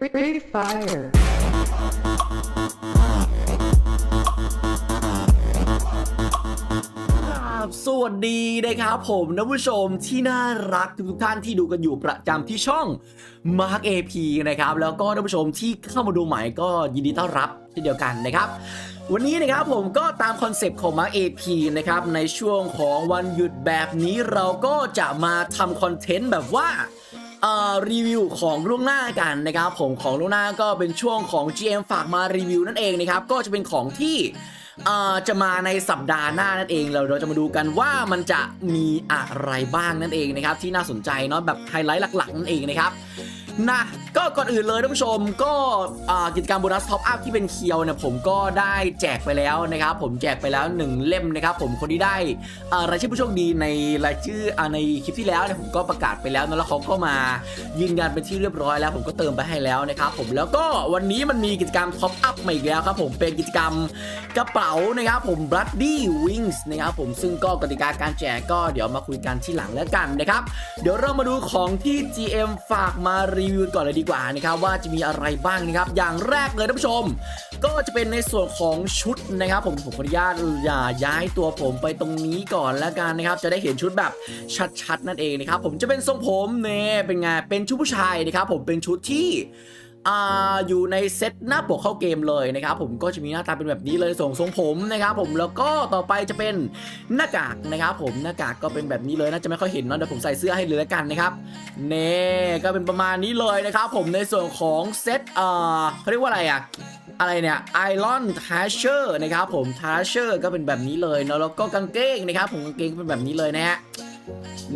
Free fire. ครับสวัสดีนะครับผมท่านผู้ชมที่น่ารักทุกท่านที่ดูกันอยู่ประจำที่ช่อง Mark AP นะครับ แล้วก็ท่านผู้ชมที่เข้ามาดูใหม่ก็ยินดีต้อนรับเช่นเดียวกันนะครับ วันนี้นะครับผมก็ตามคอนเซปต์ของ Mark AP นะครับในช่วงของวันหยุดแบบนี้เราก็จะมาทำคอนเทนต์แบบว่า รีวิวของล่วงหน้ากันนะครับผมของล่วงหน้าก็เป็นช่วงของ GM ฝากมารีวิวนั่นเองนะครับก็จะเป็นของที่จะมาในสัปดาห์หน้านั่นเองเราเราจะมาดูกันว่ามันจะมีอะไรบ้างนั่นเองนะครับที่น่าสนใจเนาะแบบไฮไลท์หลักๆนั่นเองนะครับ นะก็ก่อนอื่นเลยท่านผู้ชมก็กิจกรรมโบนัสท็อปอัพที่เป็นเคียวเนี่ยผมก็ได้แจกไปแล้วนะครับ ผมแจกไปแล้วหนึ่งเล่มนะครับ ผมคนที่ได้ารายชื่อผู้โชคดีในรายชื่อในคลิปที่แล้วเนี่ยผมก็ประกาศไปแล้วนะแล้วเขาก็มายืนยันเป็นที่เรียบร้อยแล้ว ผมก็เติมไปให้แล้วนะครับผมแล้วก็วันนี้มันมีกิจกรรมท็อปอัพมาอีกแล้วครับผมเป็นกิจกรรมกระเป๋านะครับผม Bloody Wings นะครับผมซึ่งก็กติกาการแจกก็เดี๋ยวมาคุยกันที่หลังแล้วกันนะครับเดี๋ยวเรามาดูของที่ GM ฝากมารีวิวก่อนเลยดีกว่านะครับว่าจะมีอะไรบ้างนะครับ อย่างแรกเลยท่านผู้ชม ก็จะเป็นในส่วนของชุดนะครับผมผมขออนุญาตอย่าย้ายตัวผมไปตรงนี้ก่อนแล้วกันนะครับ จะได้เห็นชุดแบบชัดๆนั่นเองนะครับผมจะเป็นทรงผมเนี่ยเป็นไงเป็นชุดผู้ชายนะครับผมเป็นชุดที่ อยู่ในเซตหน้าปกเข้าเกมเลยนะครับผมก็จะมีหน้าตาเป็นแบบนี้เลยส่งทรงผมนะครับผมแล้วก็ต่อไปจะเป็นหน้ากากนะครับผมหน้ากากก็เป็นแบบนี้เลยน่าจะไม่ค่อยเห็นเนาะเดี๋ยวผมใส่เสื้อให้เลยแล้วกันนะครับเน่ก็เป็นประมาณนี้เลยนะครับผมในส่วนของเซตเอ่อเขาเรียกว่าอะไรอะอะไรเนี่ยไอรอนทัชเชอร์นะครับผมทัชเชอร์ก็เป็นแบบนี้เลยเนาะแล้วก็กางเกงนะครับผมกางเกงเป็นแบบนี้เลยนะฮะ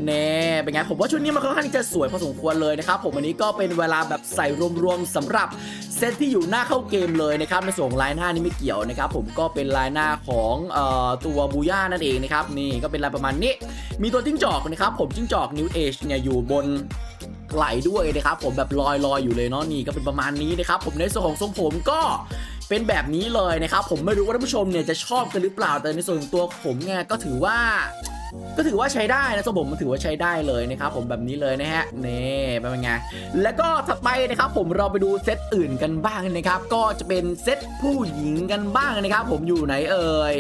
เน่เป็นไงผมว่าชุดนี้มันค่อนข้างที่จะสวยพอสมควรเลยนะครับ ผมอันนี้ก็เป็นเวลาแบบใส่รวมๆสำหรับเซตที่อยู่หน้าเข้าเกมเลยนะครับในส่วนของลายหน้านี่ไม่เกี่ยวนะครับผมก็เป็นลายหน้าของออตัวบูย่านั่นเองนะครับนี่ก็เป็นลายประมาณนี้ มีตัวจิ้งจอกนะครับผมจิ้งจอกนิวเอชเนี่ยอยู่บนไหลด้วยนะครับผมแบบลอยลอยๆอยู่เลยเนาะนี่ก็เป็นประมาณนี้นะครับผมในส่วนของทรงผมก็เป็นแบบนี้เลยนะครับผมไม่รู้ว่าท่านผู้ชมเนี่ยจะชอบกันหรือเปล่าแต่ในส่วนของตัวผมเนี่ยก็ถือว่า ก็ถือว่าใช้ได้นะทรงผมถือว่าใช้ได้เลยนะครับผมแบบนี้เลยนะฮะนี่เป็นไงแล้วก็ถัดไปนะครับผมเราไปดูเซตอื่นกันบ้างนะครับ ก็จะเป็นเซตผู้หญิงกันบ้างนะครับ ผมอยู่ไหนเอ่ย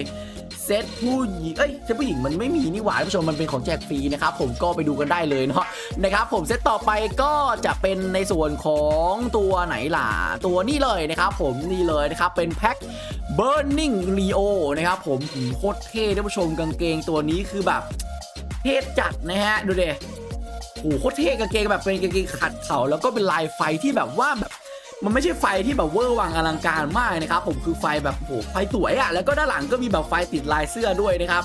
เซตผู้หญิง เอ้ยเซตผู้หญิงมันไม่มีนี่หว่าท่านผู้ชมมันเป็นของแจกฟรีนะครับผมก็ไปดูกันได้เลยเนาะนะครับผมเซตต่อไปก็จะเป็นในส่วนของตัวไหนล่ะ ตัวนี้เลยนะครับผมนี่เลยนะครับเป็นแพ็ค Burning Leo นะครับผมโคตรเท่ท่านผู้ชมกางเกงตัวนี้คือแบบเท่จัดนะฮะดูเดโอ้โหโคตรเท่กางเกงแบบเป็นกางเกงขัดเข่าแล้วก็เป็นลายไฟที่แบบว่าแบบ มันไม่ใช่ไฟที่แบบเวอร์วังอลังการมากนะครับผมคือไฟแบบโหไฟสวยอะแล้วก็ด้านหลังก็มีแบบไฟติดลายเสื้อด้วยนะครับ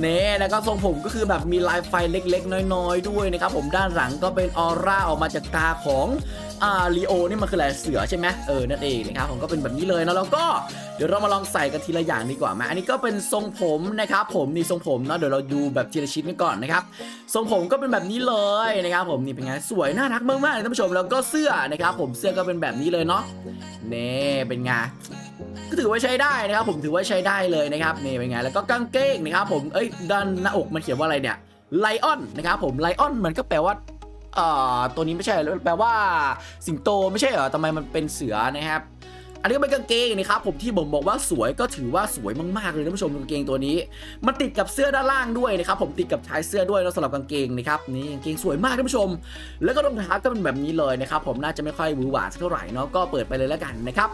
เน่แล้วก็ทรงผมก็คือแบบมีลายไฟเล็กๆ น้อยๆ ด้วยนะครับผมด้านหลังก็เป็นออร่าออกมาจากตาของ อ่าลีโอนี่มันคืออะไรเสือใช่ไหมเออนั่นเองนะครับผมก็เป็นแบบนี้เลยนะแล้วก็เดี๋ยวเรามาลองใส่กันทีละอย่างดีกว่าไหมอันนี้ก็เป็นทรงผมนะครับผมนี่ทรงผมเนาะเดี๋ยวเราดูแบบทีละชิ้นกันก่อนนะครับทรงผมก็เป็นแบบนี้เลยนะครับผมนี่เป็นไงสวยน่ารักมากๆเลยท่านผู้ชมแล้วก็เสื้อนะครับผมเสื้อก็เป็นแบบนี้เลยเนาะเน่เป็นไงก็ถือว่าใช้ได้นะครับ ผมถือว่าใช้ได้เลยนะครับนี่เป็นไงแล้วก็กางเกงนะครับผมเอ้ยด้านหน้าอกมันเขียนว่าอะไรเนี่ยไลออนนะครับผมไลออนมันก็แปลว่า เอ่อตัวนี้ไม่ใช่แปลว่าสิงโตไม่ใช่เหรอทำไมมันเป็นเสือนะครับ อันนี้ก็เป็นกางเกงนะครับผมที่ผมบอกว่าสวยก็ถือว่าสวยมากๆเลยท่านผู้ชมกางเกงตัวนี้ มันติดกับเสื้อด้านล่างด้วยนะครับผมติดกับชายเสื้อด้วยแล้วสำหรับกางเกงนะครับนี่กางเกงสวยมากท่านผู้ชม แล้วก็รองเท้าก็เป็นแบบนี้เลยนะครับผมน่าจะไม่ค่อยหวือหวาสักเท่าไหร่เนาะก็เปิดไปเลยแล้วกันนะครับ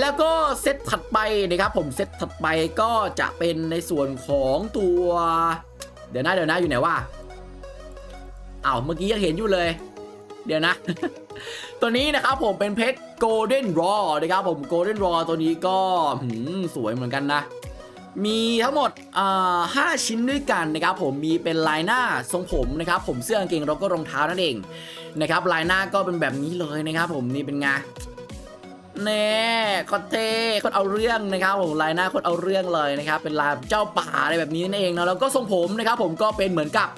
แล้วก็เซตถัดไปนะครับผมเซตถัดไปก็จะเป็นในส่วนของตัว เดี๋ยวนะเดี๋ยวนะอยู่ไหนวะ อ้าวเมื่อกี้ยังเห็นอยู่เลย เดี๋ยวนะ ตัวนี้นะครับผมเป็นเพชร Golden Raw นะครับผม Golden Raw ตัวนี้ก็หืมสวยเหมือนกันนะ มีทั้งหมดอ่าห้าชิ้นด้วยกันนะครับผมมีเป็นลายหน้าทรงผมนะครับผมเสื้อกางเกงแล้วก็รองเท้านั่นเองนะครับลายหน้าก็เป็นแบบนี้เลยนะครับผมนี่เป็นไงแน่คอนเท่คนเอาเรื่องนะครับผมลายหน้าคนเอาเรื่องเลยนะครับเป็นลายเจ้าป่าอะไรแบบนี้นั่นเองเนาะแล้วก็ทรงผมนะครับผมก็เป็นเหมือนกับ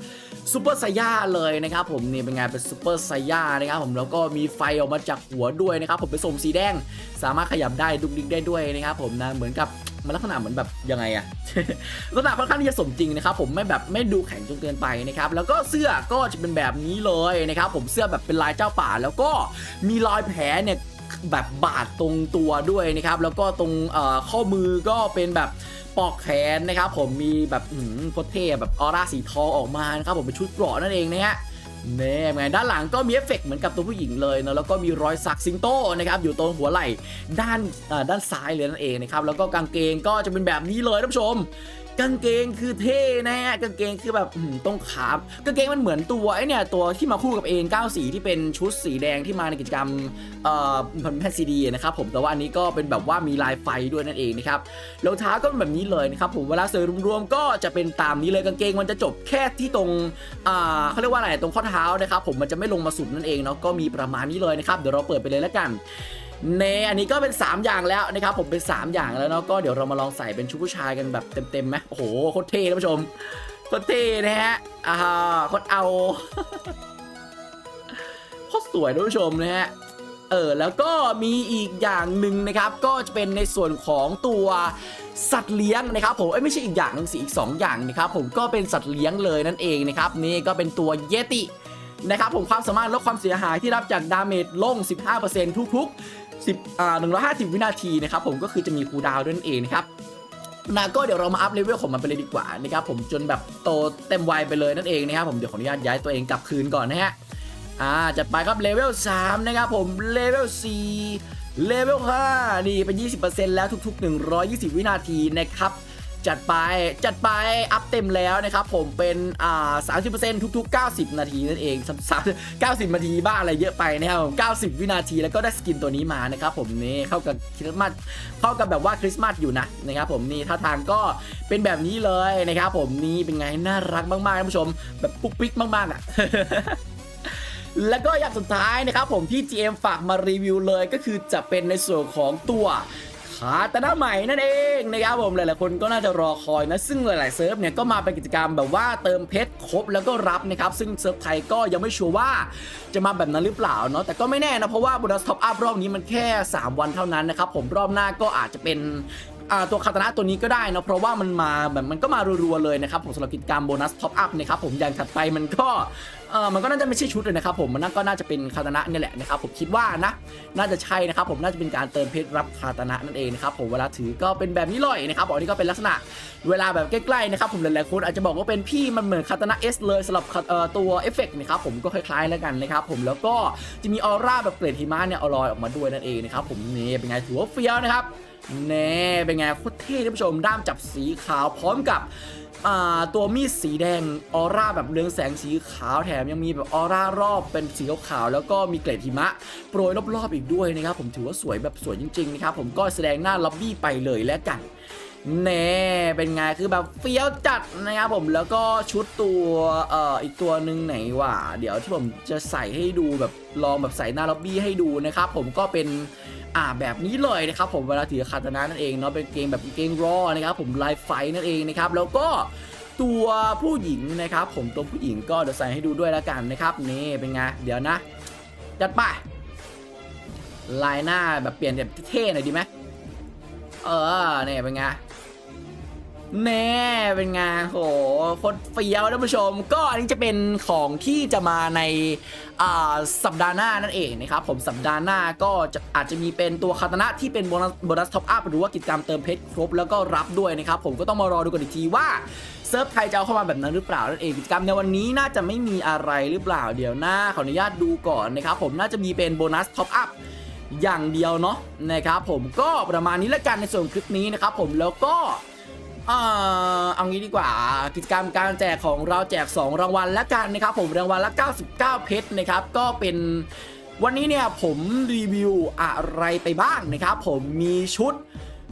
ซูเปอร์ไซย่าเลยนะครับผมนี่เป็นไงเป็นซูเปอร์ไซย่านะครับผมแล้วก็มีไฟออกมาจากหัวด้วยนะครับผมเป็นสมสีแดง สามารถขยับได้ดุกดิกได้ด้วยนะครับผมนะเหมือนกับมันลักษณะเหมือนแบบยังไงอะลักษณะค่อนข้างที่จะสมจริงนะครับผมไม่แบบไม่ดูแข็งจนเกินไปนะครับแล้วก็เสื้อก็จะเป็นแบบนี้เลยนะครับผมเสื้อแบบเป็นลายเจ้าป่า แล้วก็มีรอยแผลเนี่ย แบบบาดตรงตัวด้วยนะครับ แล้วก็ตรงข้อมือก็เป็นแบบปอกแขนนะครับ ผมมีแบบอืมโคตรเท่แบบออร่าสีทองออกมานะครับผมเป็นชุดเกราะนั่นเองนะฮะเน่ไงด้านหลังก็มีเอฟเฟกต์เหมือนกับตัวผู้หญิงเลยเนอะแล้วก็มีรอยสักซิงโตนะครับอยู่ตรงหัวไหล่ด้านด้านซ้ายเลยนั่นเองนะครับแล้วก็กางเกงก็จะเป็นแบบนี้เลยท่านผู้ชม กางเกงคือเท่นะฮะกางเกงคือแบบอื้องขามกางเกงมันเหมือนตัวไอเนี่ยตัวที่มาคู่กับเอง9สีที่เป็นชุดสีแดงที่มาในกิจกรรมเอ่อพันแพทซีดีนะครับผมแต่ว่าอันนี้ก็เป็นแบบว่ามีลายไฟด้วยนั่นเองนะครับรองเท้าก็เป็นแบบนี้เลยนะครับผมเวลาเสริมรวมๆก็จะเป็นตามนี้เลยกางเกงมันจะจบแค่ที่ตรงอ่าเขาเรียกว่าอะไรตรงข้อเท้านะครับผมมันจะไม่ลงมาสุดนั่นเองเนาะก็มีประมาณนี้เลยนะครับเดี๋ยวเราเปิดไปเลยแล้วกัน เนอันนี้ก็เป็น 3 อย่างแล้วนะครับผมเป็น 3 อย่างแล้วเนาะก็เดี๋ยวเรามาลองใส่เป็นชุดผู้ชายกันแบบเต็มๆไหมโอ้โหโคตรเท่ท่านผู้ชมโคตรเท่นะฮะอ่าโคตรเอาโคตรสวยท่านผู้ชมนะฮะเออแล้วก็มีอีกอย่างหนึ่งนะครับ ก็จะเป็นในส่วนของตัวสัตว์เลี้ยงนะครับผมเอ้ยไม่ใช่อีกอย่างหนึ่งสิอีก 2 อย่างนะครับผมก็เป็นสัตว์เลี้ยงเลยนั่นเองนะครับนี่ก็เป็นตัวเยตินะครับผมความสามารถลดความเสียหายที่รับจากดาเมจลง 15%ทุกๆ 10อ่า150 วินาทีนะครับผมก็คือจะมีคูดาวน์ด้วยนั่นเองนะครับนะก็เดี๋ยวเรามาอัพเลเวลของมันไปเลยดีกว่านะครับผมจนแบบโตเต็มวัยไปเลยนั่นเองนะครับผมเดี๋ยวขออนุญาตย้ายตัวเองกลับคืนก่อนนะฮะอ่าจัดไปครับเลเวล3นะครับผมเลเวล4เลเวล5นี่เป็น 20%แล้วทุก ๆ 120 วินาทีนะครับ จัดไปจัดไปอัพเต็มแล้วนะครับผมเป็นอ่า30%ทุก ๆ 90 นาทีนั่นเองสาม90นาทีบ้าอะไรเยอะไปนะครับผม90วินาทีแล้วก็ได้สกินตัวนี้มานะครับผมนี่เข้ากับคริสต์มาสเข้ากับแบบว่าคริสต์มาสอยู่นะนะครับผมนี่ท่าทางก็เป็นแบบนี้เลยนะครับผมนี่เป็นไงน่ารักมากๆท่านผู้ชม แบบปุ๊กปิ๊กมากๆอะแล้วก็อย่างสุดท้ายนะครับผมที่ GM ฝากมารีวิวเลยก็คือจะเป็นในส่วนของตัวาตานะใหม่นั่นเองนะครับผมหลายๆคนก็น่าจะรอคอยนะ ซึ่งหลายๆเซิร์ฟเนี่ยก็มาเป็นกิจกรรมแบบว่าเติมเพชรครบแล้วก็รับนะครับ ซึ่งเซิร์ฟไทยก็ยังไม่ชัวร์ว่าจะมาแบบนั้นหรือเปล่าเนาะแต่ก็ไม่แน่นะเพราะว่าบูดัสท็อปอัพรอบนี้มันแค่ 3 วันเท่านั้นนะครับผมรอบหน้าก็อาจจะเป็น ตัวคาตานะตัวนี้ก็ได้นะเพราะว่ามันมาแบบมันก็มารัวๆเลยนะครับผมสำหรับกิจกรรมโบนัสท็อปอัพนะครับผมอย่างถัดไปมันก็เออมันก็น่าจะไม่ใช่ชุดเลยนะครับผมมันน่าก็น่าจะเป็นคาตานะนี่แหละนะครับผมคิดว่านะน่าจะใช่นะครับผมน่าจะเป็นการเติมเพชรรับคาตานะนั่นเองนะครับผมเวลาถือก็เป็นแบบนี้เลยนะครับอันนี้ก็เป็นลักษณะเวลาแบบใกล้ๆนะครับผมหลายๆคนอาจจะบอกว่าเป็นพี่มันเหมือนคาตานะเอสเลยสำหรับตัวเอฟเฟกต์นะครับผมก็คล้ายๆแล้วกันนะครับผมแล้วก็จะมีออร่าแบบเกล็ดหิมะเนี่ยเอาลอยออกมาด้วยนั่นเองนะครับผมนี่เป็นไงถือว่าเฟี้ยวนะครับ แน่เป็นไงโคตรเท่ท่านผู้ชมด้ามจับสีขาวพร้อมกับตัวมีดสีแดงออร่าแบบเรืองแสงสีขาวแถมยังมีแบบออร่ารอบเป็นสีขาวๆแล้วก็มีเกล็ดหิมะโปรยรอบๆอีกด้วยนะครับผมถือว่าสวยแบบสวยจริงๆนะครับผมก็แสดงหน้าล็อบบี้ไปเลยแล้วกันแน่เป็นไงคือแบบเฟี้ยวจัดนะครับผมแล้วก็ชุดตัวเอ่ออีกตัวหนึ่งไหนวะเดี๋ยวที่ผมจะใส่ให้ดูแบบลองแบบใส่หน้าล็อบบี้ให้ดูนะครับผมก็เป็น อ่าแบบนี้เลยนะครับผมเวลาถือคาตานะนั่นเองเนาะเป็นเกงแบบเกงรอนะครับผมลายไฟนั่นเองนะครับแล้วก็ตัวผู้หญิงนะครับผมตัวผู้หญิงก็เดี๋ยวใส่ให้ดูด้วยแล้วกันนะครับนี่เป็นไงเดี๋ยวนะจัดไปลายหน้าแบบเปลี่ยนแบบเท่ๆหน่อยดีไหมเออเนี่ยเป็นไง แน่เป็นไงโหโคตรเฟี้ยวท่านผู้ชม ก็อันนี้จะเป็นของที่จะมาในาสัปดาห์หน้านั่นเองนะครับผมสัปดาห์หน้าก็จะอาจจะมีเป็นตัวคาตานะที่เป็นโบนัสโบนัสท็อปอัพหรือว่ากิจกรรมเติมเพชรครบแล้วก็รับด้วยนะครับผมก็ต้องมารอดูกันอีกทีว่าเซิร์ฟไทยจะเอาเข้ามาแบบนั้นหรือเปล่านั่นเองกิจกรรมในวันนี้น่าจะไม่มีอะไรหรือเปล่าเดี๋ยวหน้าขออนุญาตดูก่อนนะครับผมน่าจะมีเป็นโบนัสท็อปอัพอย่างเดียวเนาะนะครับผมก็ประมาณนี้ละกันในส่วนคลิปนี้นะครับผมแล้วก็ เออเอางี้ดีกว่า กิจกรรมการแจกของเราแจก 2 รางวัลละกันนะครับ ผมรางวัลละ 99 เพชรนะครับ ก็เป็นวันนี้เนี่ยผมรีวิวอะไรไปบ้างนะครับ ผมมีชุด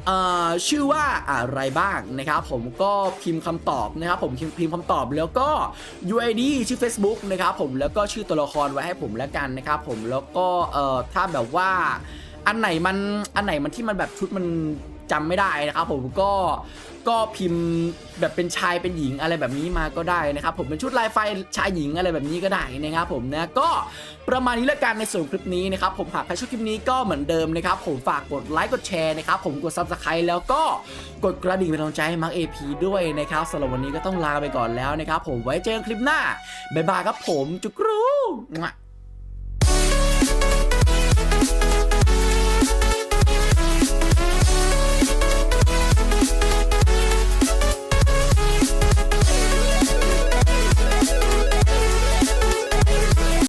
เอ่อชื่อว่าอะไรบ้างนะครับผมก็พิมพ์คำตอบนะครับผมพิมพ์พิมพ์คำตอบแล้วก็ UID ชื่อ Facebook นะครับผมแล้วก็ชื่อตัวละครไว้ให้ผมแล้วกันนะครับผมแล้วก็เอ่อถ้าแบบว่าอันไหนมันอันไหนมันที่มันแบบชุดมัน จำไม่ได้นะครับผมก็ก็พิมพ์แบบเป็นชายเป็นหญิงอะไรแบบนี้มาก็ได้นะครับผมเป็นชุดลายไฟชายหญิงอะไรแบบนี้ก็ได้นะครับผมนะก็ประมาณนี้ละกันในส่วนคลิปนี้นะครับผมหากใครชอบคลิปนี้ก็เหมือนเดิมนะครับผมฝากกดไลค์กดแชร์นะครับผมกด subscribe แล้วก็กดกระดิ่งเป็นกำลังใจให้มาร์คเอพีด้วยนะครับสำหรับวันนี้ก็ต้องลาไปก่อนแล้วนะครับผมไว้เจอกันคลิปหน้าบ๊ายบายครับผมจุกรู